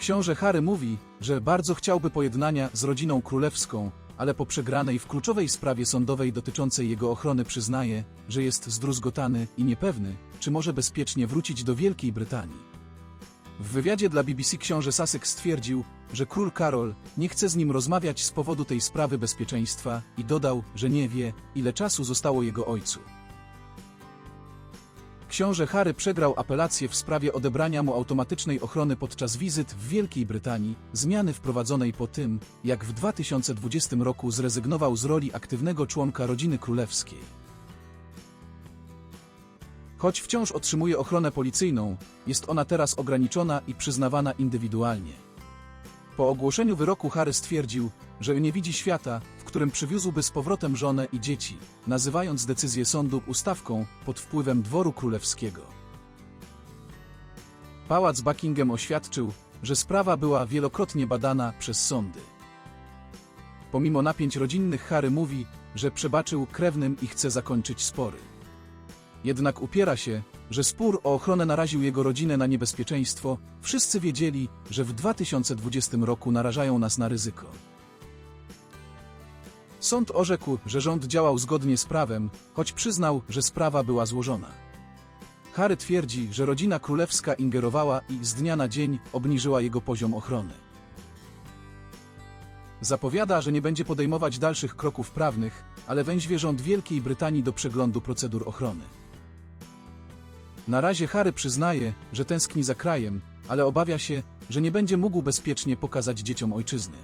Książę Harry mówi, że bardzo chciałby pojednania z rodziną królewską, ale po przegranej w kluczowej sprawie sądowej dotyczącej jego ochrony przyznaje, że jest zdruzgotany i niepewny, czy może bezpiecznie wrócić do Wielkiej Brytanii. W wywiadzie dla BBC książę Sussex stwierdził, że król Karol nie chce z nim rozmawiać z powodu tej sprawy bezpieczeństwa i dodał, że nie wie, ile czasu zostało jego ojcu. Książę Harry przegrał apelację w sprawie odebrania mu automatycznej ochrony podczas wizyt w Wielkiej Brytanii, zmiany wprowadzonej po tym, jak w 2020 roku zrezygnował z roli aktywnego członka rodziny królewskiej. Choć wciąż otrzymuje ochronę policyjną, jest ona teraz ograniczona i przyznawana indywidualnie. Po ogłoszeniu wyroku Harry stwierdził, że nie widzi świata, w którym przywiózłby z powrotem żonę i dzieci, nazywając decyzję sądu ustawką pod wpływem dworu królewskiego. Pałac Buckingham oświadczył, że sprawa była wielokrotnie badana przez sądy. Pomimo napięć rodzinnych Harry mówi, że przebaczył krewnym i chce zakończyć spory. Jednak upiera się, że spór o ochronę naraził jego rodzinę na niebezpieczeństwo. Wszyscy wiedzieli, że w 2020 roku narażają nas na ryzyko. Sąd orzekł, że rząd działał zgodnie z prawem, choć przyznał, że sprawa była złożona. Harry twierdzi, że rodzina królewska ingerowała i z dnia na dzień obniżyła jego poziom ochrony. Zapowiada, że nie będzie podejmować dalszych kroków prawnych, ale węźwie rząd Wielkiej Brytanii do przeglądu procedur ochrony. Na razie Harry przyznaje, że tęskni za krajem, ale obawia się, że nie będzie mógł bezpiecznie pokazać dzieciom ojczyzny.